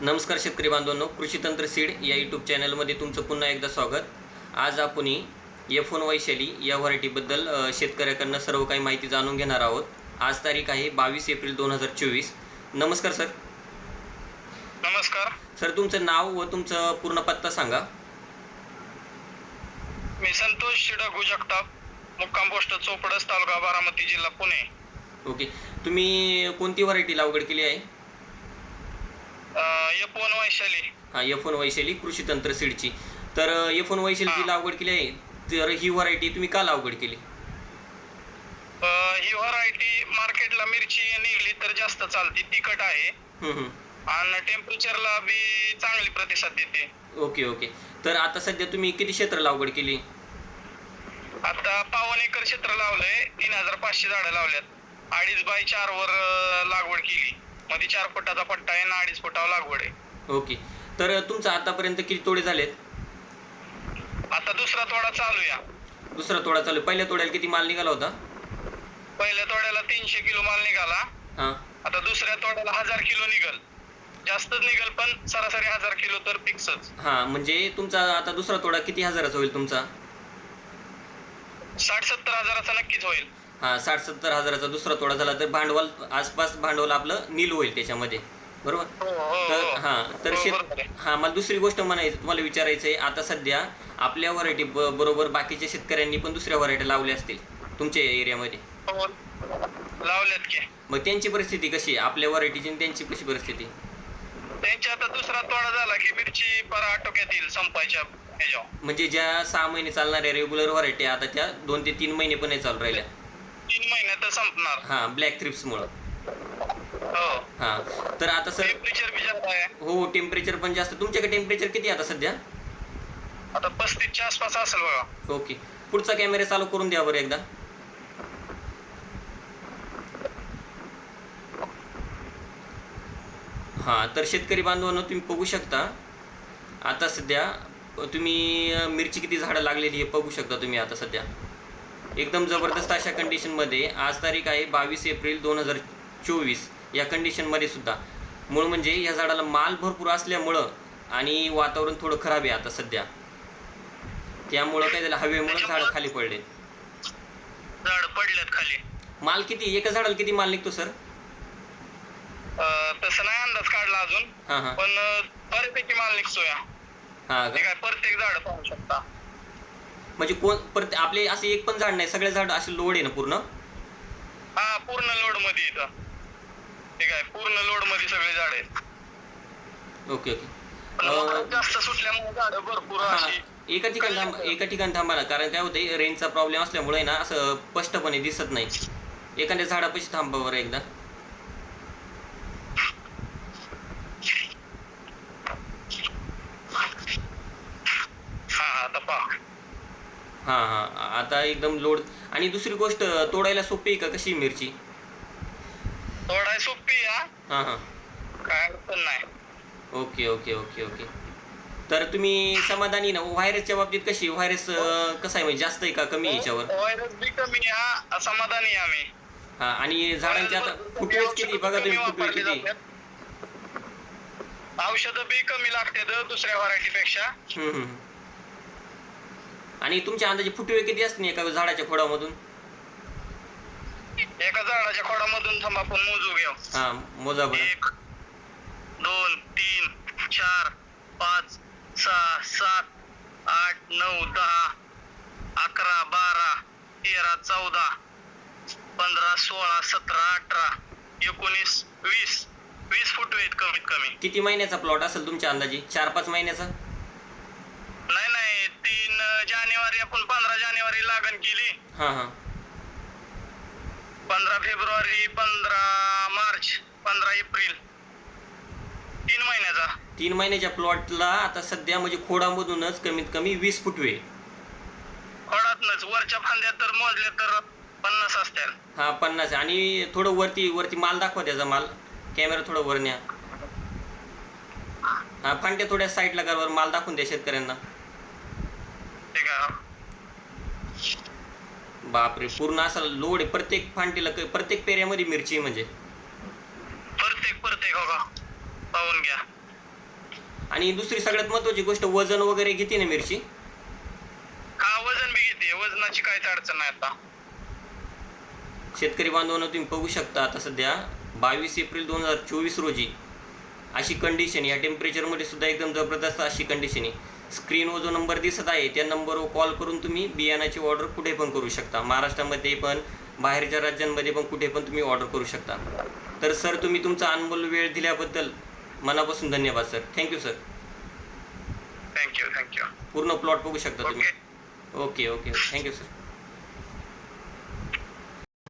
नमस्कार शेतकरी बांधवांनो कृषी तंत्र सीड या यूट्यूब चॅनलमध्ये तुमचं पुन्हा एकदा स्वागत. आज आपण एफ वन वैशाली या व्हरायटीबद्दल शेतकऱ्याकडनं सर्व काही माहिती जाणून घेणार आहोत. आज तारीख आहे बावीस एप्रिल दोन हजार चोवीस. नमस्कार सर. नमस्कार. सर तुमचं नाव व तुमचं पूर्ण पत्ता सांगा. मी संतोष शिडगू जगताप मुक्काम पोस्ट चोपडस तालुका बारामती जिल्हा पुणे. ओके. तुम्ही कोणती व्हरायटी लागवड केली आहे? F one Vaishali. हां एफ वन वैशाली कृषी तंत्र सीडची. तर एफ वन वैशालीची हां. लागवड केली आहे तर ही व्हरायटी तुम्ही का लागवड केली? ही व्हरायटी मार्केटला मिरची निघली तर जास्त चालते तिखट आहे. आणि टेम्परेचरला बी चांगली प्रतिसाद देते. Okay okay. तर आता सध्या तुम्ही किती क्षेत्र लागवड केली? आता पावन एकर क्षेत्र लावलंय तीन हजार पाचशे झाडं लावल्यात. अडीच बाय चार वर लागवड केली. मध्ये चार फुटाचा पट्टा आहे आणि अडीच फुटावर लागवड आहे. ओके. तर तुमचं आतापर्यंत किती तोडे झालेत? आता दुसरा तोडा चालू या दुसरा तोडा चालू आहे. पहिल्या तोड्याला किती माल निघाला होता? पहिल्या तोड्याला तीनशे किलो माल निघाला. हां. आता दुसऱ्या तोड्याला हजार किलो निघल. जास्तच निघल पण सरासरी हजार किलो तर फिक्सच हां म्हणजे तुमचा आता दुसरा तोडा किती हजाराचा होईल तुमचा? साठ सत्तर हजाराचा नक्कीच होईल. साठ सत्तर हजाराचा दुसरा तोडा झाला तर भांडवल आसपास भांडवल आपलं नील होईल त्याच्यामध्ये. बरोबर? हो हो तर हो. तर हो, शेत बरोबर आहे. हां मला दुसरी गोष्ट म्हणायची तुम्हाला विचारायचं आहे आता सध्या आपल्या व्हरायटी बरोबर बाकीच्या शेतकऱ्यांनी पण दुसऱ्या व्हरायटी लावल्या असतील तुमच्या एरियामध्ये. लावल्यात की. मग त्यांची परिस्थिती कशी आहे? आपल्या व्हरायटीची आणि त्यांची कशी परिस्थिती? त्यांच्या आता दुसरा तोडा झाला की मिरची परा आटोक्यात येईल संपायच्या म्हणजे ज्या सहा महिने चालणाऱ्या रेग्युलर व्हरायटी आता त्या दोन ते तीन महिने पण चालू राहिल्या. तीन महिन्यात संपणार. हां ब्लॅक थ्रिप्समुळं हो. हां तर आता सर टेम्परेचर बी जास्त आहे. हो टेम्परेचर पण जास्त. तुमच्याकडे टेम्परेचर किती आहे आता सध्या? आता पस्तीसच्या आसपास असेल बघा. ओके. पुढचा कॅमेरा चालू करून द्या बरं एकदा. हां तर शेतकरी बांधवांनो तुम्ही बघू शकता. आता सध्या तुम्ही मिरची किती झाडं लागलेली आहे बघू शकता तुम्ही आता सध्या. एकदम जबरदस्त अशा कंडिशनमध्ये आज तारीख आहे बावीस एप्रिल दोन हजार चोवीस. या कंडिशनमध्ये सुद्धा. मूळ म्हणजे या झाडाला माल भरपूर असल्यामुळं आणि वातावरण थोडं खराब आहे आता सध्या. त्यामुळं काय झालं? हवेमुळं झाडं खाली पडले. झाड पडल्यात खाली. माल किती? एका झाडाला किती माल निघतो सर? तसं नाही अंदाज काढला अजून. हां हां. पण बऱ्यापैकी माल निघतोय. हां का? काय प्रत्येक झाड पाहू शकता. म्हणजे कोण परत आपले असे एक पण झाड नाही सगळे झाड असे लोड आहे ना पूर्ण? हा पूर्ण लोडमध्ये येतं ठीक आहे पूर्ण लोडमध्ये सगळे झाड आहेत. Okay okay. जास्त सुटल्यामुळे झाडं भरपूर अशी एका ठिकाणी थांब एका ठिकाणी थांबा ना कारण काय होतंय रेंजचा प्रॉब्लेम असल्यामुळे ना असं स्पष्टपणे दिसत नाही. एखाद्या झाडापाशी थांबा बरं एकदा हा आता पहा हां हां. आता एकदम लोड. आणि दुसरी गोष्ट तोडायला सोपी आहे का कशी आहे मिरची? तोडाय सोपी हा. हां हां. काय अडचण नाही. Okay okay okay okay. तर तुम्ही समाधानी ना व्हायरसच्या बाबतीत कशी व्हायरस कसं आहे? म्हणजे जास्त आहे का कमी आहे याच्यावर? व्हायरस बी कमी आहे हा. समाधानी आहे आम्ही. हां आणि झाडांचे आता किती? बघा तुम्ही फुटवे किती. औषध बी कमी लागते दुसऱ्या व्हरायटी पेक्षा. हम्म, हम्म. आणि तुमच्या अंदाजे फुटवे किती असतील एका झाडाच्या खोडामधून? एका झाडाच्या खोडामधून थांबा आपण मोजू घेऊ. हां मोजा बरं. एक दोन तीन चार पाच सहा सात आठ नऊ दहा अकरा बारा तेरा चौदा पंधरा सोळा सतरा अठरा एकोणीस वीस. वीस फूट आहेत कमीत कमी. किती महिन्याचा प्लॉट असेल तुमच्या अंदाजे? चार पाच महिन्याचा? जानेवारी आपण पंधरा जानेवारी लागण केली. हां हां. पंधरा फेब्रुवारी पंधरा मार्च पंधरा एप्रिल. तीन महिन्याचा. तीन महिन्याच्या प्लॉटला आता सध्या म्हणजे खोडामधूनच कमीत कमी वीस फुटवे खोडातनच वरच्या फांद्या तर मोजल्या तर पन्नास असतील हा पन्नास. आणि थोडं वरती वरती माल दाखवा त्याचा माल. कॅमेरा थोडं वर न्या. हा फांट्या थोड्या साईडला करा वर माल दाखवून द्या शेतकऱ्यांना. बापरे पूर्ण असा लोड आहे प्रत्येक फांटीला क- प्रत्येक पेऱ्यामध्ये मिरची आहे म्हणजे. प्रत्येक प्रत्येक हो का पाहून घ्या. आणि दुसरी सगळ्यात महत्वाची गोष्ट वजन वगैरे घेते ना मिरची? हा वजन बी घेते. वजनाची काहीच अडचण नाही आता. शेतकरी बांधवांनो तुम्ही बघू शकता आता सध्या बावीस एप्रिल दोन हजार चोवीस रोजी अशी कंडिशन या टेम्परेचरमध्ये सुद्धा एकदम जबरदस्त अशी कंडिशन आहे. स्क्रीनवर जो नंबर दिसत आहे त्या नंबरवर कॉल करून तुम्ही बियाणाची ऑर्डर कुठे पण करू शकता. महाराष्ट्रामध्ये पण बाहेरच्या राज्यांमध्ये पण कुठे पण तुम्ही ऑर्डर करू शकता. तर सर तुम्ही तुमचा अनमोल वेळ दिल्याबद्दल मनापासून धन्यवाद sir. Thank you sir thank you thank you पूर्ण प्लॉट बघू शकता तुम्ही. Okay okay thank you sir